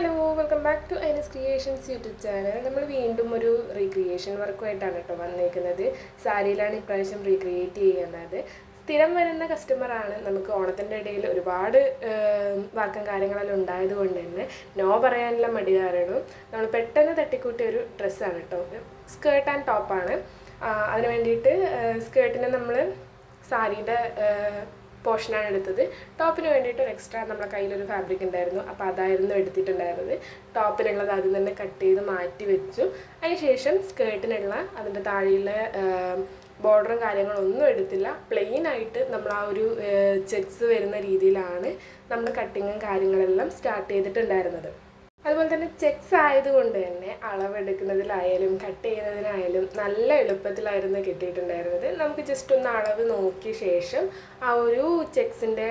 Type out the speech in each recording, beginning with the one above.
Hello welcome back to Ainas creations YouTube channel നമ്മൾ വീണ്ടും ഒരു റീക്രിയേഷൻ വർക്കുമായിട്ടാണ് കേട്ടോ വന്നേക്കുന്നത്. സാരിയിലാണ് ഇപ്രാവശ്യം റീക്രിയേറ്റ് ചെയ്യുന്നത്. സ്ഥിരം വരുന്ന കസ്റ്റമറാണ് നമുക്ക് ഓണത്തിന്റെ ഇടയിൽ ഒരുപാട് വാക്കും കാര്യങ്ങളെല്ലാം ഉണ്ടായത് കൊണ്ട് തന്നെ നോ പറയാനുള്ള മടി കാരണം നമ്മൾ പെട്ടെന്ന് തട്ടിക്കൂട്ടിയ ഒരു ഡ്രസ്സാണ് കേട്ടോ. സ്കേർട്ട് ആൻഡ് ടോപ്പാണ് അതിന് വേണ്ടിയിട്ട് സ്കേർട്ടിനെ നമ്മൾ സാരിയുടെ പോർഷനാണ് എടുത്തത്. ടോപ്പിന് വേണ്ടിയിട്ട് ഒരു എക്സ്ട്രാ നമ്മുടെ കയ്യിലൊരു ഫാബ്രിക് ഉണ്ടായിരുന്നു. അപ്പോൾ അതായിരുന്നു എടുത്തിട്ടുണ്ടായിരുന്നത്. ടോപ്പിനുള്ളത് ആദ്യം തന്നെ കട്ട് ചെയ്ത് മാറ്റി വെച്ചു. അതിനുശേഷം സ്കേർട്ടിനുള്ള അതിന്റെ താഴെയുള്ള ബോർഡറും കാര്യങ്ങളൊന്നും എടുത്തില്ല. പ്ലെയിൻ ആയിട്ട് നമ്മൾ ആ ഒരു ചെക്സ് വരുന്ന രീതിയിലാണ് നമ്മൾ കട്ടിങ്ങും കാര്യങ്ങളെല്ലാം സ്റ്റാർട്ട് ചെയ്തിട്ടുണ്ടായിരുന്നത്. അതുപോലെ തന്നെ ചെക്സ് ആയതുകൊണ്ട് തന്നെ അളവെടുക്കുന്നതിലായാലും കട്ട് ചെയ്യുന്നതിനായാലും നല്ല എളുപ്പത്തിലായിരുന്നു കിട്ടിയിട്ടുണ്ടായിരുന്നത്. നമുക്ക് ജസ്റ്റ് ഒന്ന് അളവ് നോക്കിയ ശേഷം ആ ഒരു ചെക്സിന്റെ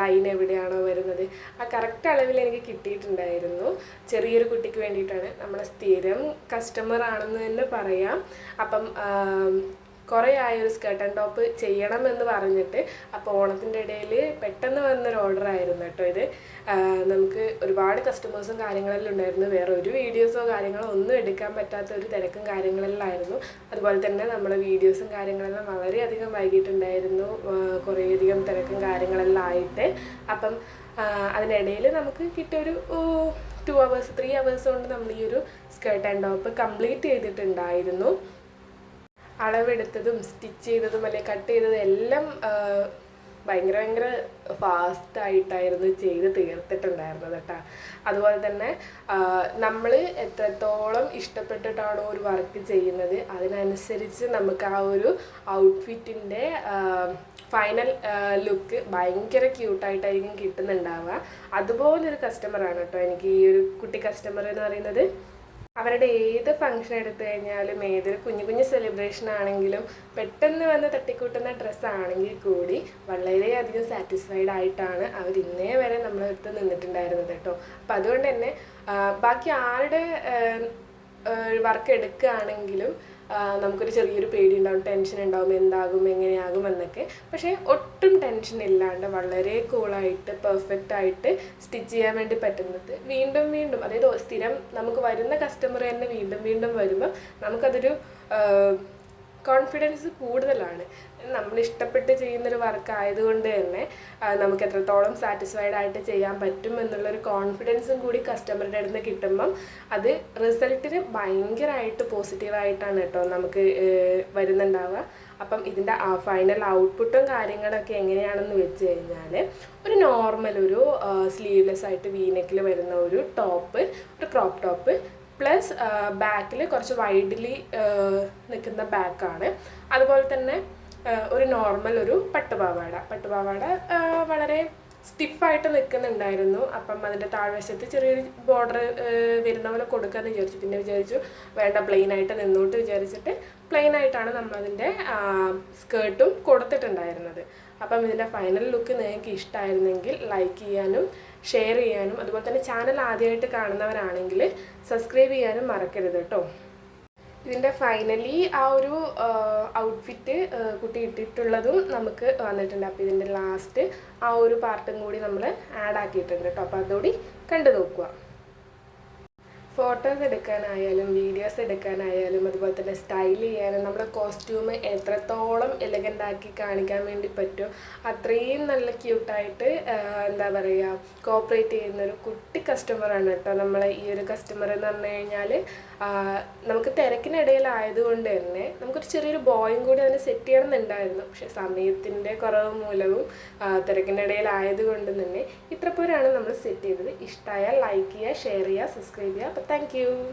ലൈൻ എവിടെയാണോ വരുന്നത്. ആ കറക്റ്റ് അളവിൽ എനിക്ക് കിട്ടിയിട്ടുണ്ടായിരുന്നു. ചെറിയൊരു കുട്ടിക്ക് വേണ്ടിയിട്ടാണ്. നമ്മളെ സ്ഥിരം കസ്റ്റമർ ആണെന്ന് തന്നെ പറയാം. അപ്പം കുറേ ആയൊരു സ്കേർട്ട് ആൻഡ് ടോപ്പ് ചെയ്യണം എന്ന് പറഞ്ഞിട്ട് അപ്പോൾ ഓണത്തിന്റെ ഇടയിൽ പെട്ടെന്ന് വന്നൊരു ഓർഡർ ആയിരുന്നു കേട്ടോ ഇത്. നമുക്ക് ഒരുപാട് കസ്റ്റമേഴ്സും കാര്യങ്ങളെല്ലാം ഉണ്ടായിരുന്നു. വേറെ ഒരു വീഡിയോസോ കാര്യങ്ങളോ ഒന്നും എടുക്കാൻ പറ്റാത്ത ഒരു തിരക്കും കാര്യങ്ങളെല്ലാം ആയിരുന്നു. അതുപോലെ തന്നെ നമ്മുടെ വീഡിയോസും കാര്യങ്ങളെല്ലാം വളരെയധികം വൈകിട്ടുണ്ടായിരുന്നു. കുറേയധികം തിരക്കും കാര്യങ്ങളെല്ലാം ആയിട്ട്. അപ്പം അതിനിടയിൽ നമുക്ക് കിട്ടിയൊരു ടു അവേഴ്സ് ത്രീ അവേഴ്സ് കൊണ്ട് നമ്മൾ ഈ ഒരു സ്കേർട്ട് ആൻഡ് ടോപ്പ് കംപ്ലീറ്റ് ചെയ്തിട്ടുണ്ടായിരുന്നു. അളവെടുത്തതും സ്റ്റിച്ച് ചെയ്തതും അല്ലെ കട്ട് ചെയ്തതും എല്ലാം ഭയങ്കര ഭയങ്കര ഫാസ്റ്റായിട്ടായിരുന്നു ചെയ്ത് തീർത്തിട്ടുണ്ടായിരുന്നത് കേട്ടോ. അതുപോലെ തന്നെ നമ്മൾ എത്രത്തോളം ഇഷ്ടപ്പെട്ടിട്ടാണോ ഒരു വർക്ക് ചെയ്യുന്നത് അതിനനുസരിച്ച് നമുക്ക് ആ ഒരു ഔട്ട്ഫിറ്റിന്റെ ഫൈനൽ ലുക്ക് ഭയങ്കര ക്യൂട്ടായിട്ടായിരിക്കും കിട്ടുന്നുണ്ടാവുക. അതുപോലൊരു കസ്റ്റമറാണ് കേട്ടോ എനിക്ക് ഈ ഒരു കുട്ടി കസ്റ്റമർ എന്ന് പറയുന്നത്. അവരുടെ ഏത് ഫംഗ്ഷൻ എടുത്തു കഴിഞ്ഞാലും ഏതൊരു കുഞ്ഞു കുഞ്ഞു സെലിബ്രേഷൻ ആണെങ്കിലും പെട്ടെന്ന് വന്ന് തട്ടിക്കൂട്ടുന്ന ഡ്രസ്സാണെങ്കിൽ കൂടി വളരെയധികം സാറ്റിസ്ഫൈഡ് ആയിട്ടാണ് അവർ ഇന്നേ വരെ നമ്മളെടുത്ത് നിന്നിട്ടുണ്ടായിരുന്നത് കേട്ടോ. അപ്പം അതുകൊണ്ട് തന്നെ ബാക്കി ആരുടെ വർക്ക് എടുക്കുകയാണെങ്കിലും നമുക്കൊരു ചെറിയൊരു പേടി ഉണ്ടാവും ടെൻഷൻ ഉണ്ടാവും. എന്താകും? എങ്ങനെയാകും? എന്നൊക്കെ. പക്ഷേ ഒട്ടും ടെൻഷൻ ഇല്ലാണ്ട് വളരെ കൂളായിട്ട് പെർഫെക്റ്റ് ആയിട്ട് സ്റ്റിച്ച് ചെയ്യാൻ വേണ്ടി പറ്റുന്നത് വീണ്ടും വീണ്ടും. അതായത് സ്ഥിരം നമുക്ക് വരുന്ന കസ്റ്റമർ തന്നെ വീണ്ടും വീണ്ടും വരുമ്പോൾ നമുക്കതൊരു കോൺഫിഡൻസ് കൂടുതലാണ്. നമ്മൾ ഇഷ്ടപ്പെട്ട് ചെയ്യുന്നൊരു വർക്ക് ആയതുകൊണ്ട് തന്നെ നമുക്ക് എത്രത്തോളം സാറ്റിസ്ഫൈഡ് ആയിട്ട് ചെയ്യാൻ പറ്റും എന്നുള്ളൊരു കോൺഫിഡൻസും കൂടി കസ്റ്റമറുടെ അടുത്ത് കിട്ടുമ്പം അത് റിസൾട്ടിന് ഭയങ്കരമായിട്ട് പോസിറ്റീവായിട്ടാണ് കേട്ടോ നമുക്ക് വരുന്നുണ്ടാവുക. അപ്പം ഇതിന്റെ ഫൈനൽ ഔട്ട്പുട്ടും കാര്യങ്ങളൊക്കെ എങ്ങനെയാണെന്ന് വെച്ച് കഴിഞ്ഞാൽ ഒരു നോർമൽ ഒരു സ്ലീവ്ലെസ് ആയിട്ട് വീനെക്കിൽ വരുന്ന ഒരു ടോപ്പ് ഒരു ക്രോപ്പ് ടോപ്പ് പ്ലസ് ബാക്കിൽ കുറച്ച് വൈഡ്ലി നിൽക്കുന്ന ബാക്കാണ് അതുപോലെ തന്നെ ഒരു നോർമൽ ഒരു പട്ടുപാവാട. പട്ടുപാവാട വളരെ സ്റ്റിഫായിട്ട് നിൽക്കുന്നുണ്ടായിരുന്നു. അപ്പം അതിന്റെ താഴ്വശത്ത് ചെറിയൊരു ബോർഡർ വരുന്ന പോലെ കൊടുക്കാമെന്ന് വിചാരിച്ചു. പിന്നെ വിചാരിച്ചു വേണ്ട പ്ലെയിൻ ആയിട്ട് നിന്നോട്ട് വിചാരിച്ചിട്ട് പ്ലെയിൻ ആയിട്ടാണ് നമ്മളതിന്റെ സ്കേർട്ടും കൊടുത്തിട്ടുണ്ടായിരുന്നത്. അപ്പം ഇതിന്റെ ഫൈനൽ ലുക്ക് നിങ്ങൾക്ക് ഇഷ്ടമായിരുന്നെങ്കിൽ ലൈക്ക് ചെയ്യാനും ഷെയർ ചെയ്യാനും അതുപോലെ തന്നെ ചാനൽ ആദ്യമായിട്ട് കാണുന്നവരാണെങ്കിൽ സബ്സ്ക്രൈബ് ചെയ്യാനും മറക്കരുത് കേട്ടോ. ഇതിന്റെ ഫൈനലി ആ ഒരു ഔട്ട്ഫിറ്റ് കുട്ടി ഇട്ടിട്ടുള്ളതും നമുക്ക് വന്നിട്ടുണ്ട്. അപ്പോൾ ഇതിന്റെ ലാസ്റ്റ് ആ ഒരു പാർട്ടും കൂടി നമ്മൾ ആഡ് ആക്കിയിട്ടുണ്ട് കേട്ടോ. അപ്പോൾ അതുകൂടി കണ്ടു നോക്കുക. ഫോട്ടോസ് എടുക്കാനായാലും വീഡിയോസ് എടുക്കാനായാലും അതുപോലെ തന്നെ സ്റ്റൈൽ ചെയ്യാനും നമ്മുടെ കോസ്റ്റ്യൂം എത്രത്തോളം എലഗന്റ് ആക്കി കാണിക്കാൻ വേണ്ടി പറ്റുമോ അത്രയും നല്ല ക്യൂട്ടായിട്ട് എന്താ പറയുക കോപ്പറേറ്റ് ചെയ്യുന്ന ഒരു കുട്ടി കസ്റ്റമറാണ് കേട്ടോ. നമ്മളെ ഈ ഒരു കസ്റ്റമർ എന്ന് പറഞ്ഞു കഴിഞ്ഞാൽ നമുക്ക് തിരക്കിനിടയിലായതുകൊണ്ട് തന്നെ നമുക്കൊരു ചെറിയൊരു ബോയും കൂടി അതിന് സെറ്റ് ചെയ്യണം എന്നുണ്ടായിരുന്നു പക്ഷെ സമയത്തിന്റെ കുറവ് മൂലവും തിരക്കിന്റെ ഇടയിലായതുകൊണ്ട് തന്നെ ഇത്ര പോരാണ് നമ്മൾ സെറ്റ് ചെയ്തത്. ഇഷ്ടമായാൽ ലൈക്ക് ചെയ്യുക ഷെയർ ചെയ്യുക സബ്സ്ക്രൈബ് ചെയ്യുക. അപ്പോൾ താങ്ക്